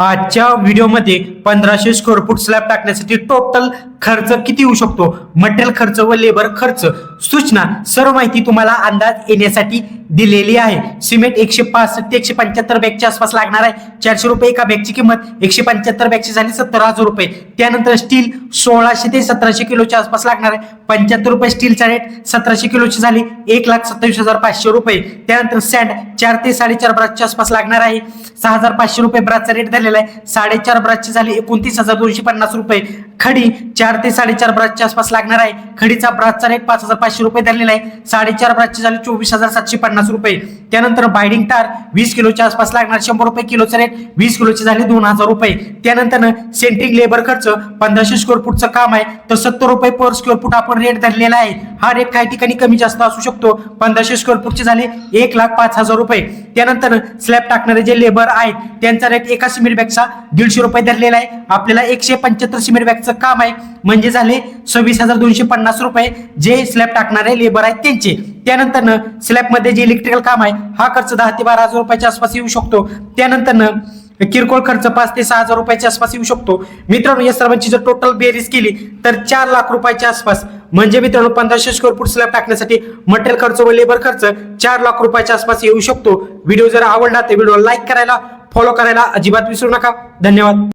आजच्या व्हिडिओमध्ये पंधराशे स्क्वेअर फूट स्लॅब टाकण्यासाठी टोटल खर्च किती येऊ शकतो? मटेरियल खर्च व लेबर खर्च. सूचना सर्व माहिती तुम्हाला अंदाज येण्यासाठी दिलेली आहे. सिमेंट एकशे पासष्ट ते एकशे पंच्याहत्तर बॅगच्या आसपास लागणार आहे. चारशे रुपये एका बॅगची किंमत एकशे पंच्याहत्तर बॅगची झाली सत्तर हजार रुपये. त्यानंतर स्टील सोळाशे ते सतराशे किलोच्या आसपास लागणार आहे. पंच्याहत्तर रुपये स्टीलचा रेट सतराशे किलोची झाली. एक लाख सत्तावीस हजार पाचशे रुपये. त्यानंतर सँड चार ते साडेचार ब्रासच्या आसपास लागणार आहे. सहा हजार पाचशे रुपये ब्रासचा रेट झालेला आहे. साडेचार ब्रासची झाली एकोणतीस हजार दोनशे पन्नास रुपये. खडी चार ते साडेचार ब्रासच्या आसपास लागणार आहे. खडीचा ब्रासचा रेट पाच हजार पाचशे रुपये धरलेला आहे. साडेचार ब्रासची झाली चोवीस हजार सातशे पन्नास रुपये. त्यानंतर बायडिंग तार वीस किलोच्या आसपास लागणार शंभर रुपये किलोचा रेट वीस किलोची झाली दोन हजार रुपये. त्यानंतर सेंट्रिंग लेबर खर्च पंधराशे स्क्वेअर फूटचं काम आहे. तर सत्तर रुपये पर स्क्वेअर फूट आपण रेट धरलेला आहे. हा रेट काही ठिकाणी कमी जास्त असू शकतो. पंधराशे स्क्वेअर फूटचे झाले एक लाख पाच हजार रुपये. त्यानंतर स्लॅब टाकणारे जे लेबर आहेत त्यांचा रेट एका सिमेंट बॅगचा दीडशे रुपये धरलेला आहे. आपल्याला एकशे पंच्याहत्तर सिमेंट बॅगचं काम आहे. म्हणजे झाले सव्वीस हजार दोनशे पन्नास रुपये जे स्लॅब टाकणारे लेबर आहेत त्यांचे. त्यानंतर स्लॅबमध्ये जे इलेक्ट्रिकल काम आहे हा खर्च दहा ते बारा हजार रुपयाच्या आसपास येऊ शकतो. त्यानंतर किरकोळ खर्च पाच ते सहा हजार रुपयाच्या आसपास येऊ शकतो. मित्रांनो या सर्वांची जर टोटल बेरीज केली तर चार लाख रुपयाच्या आसपास म्हणजे मित्रांनो पंधराशे स्क्वेअर फूट स्लॅब टाकण्यासाठी मटेरियल खर्च व लेबर खर्च चार लाख रुपयाच्या आसपास येऊ शकतो. व्हिडिओ जर आवडला तर व्हिडिओ लाईक करायला फॉलो करायला अजिबात विसरू नका. धन्यवाद.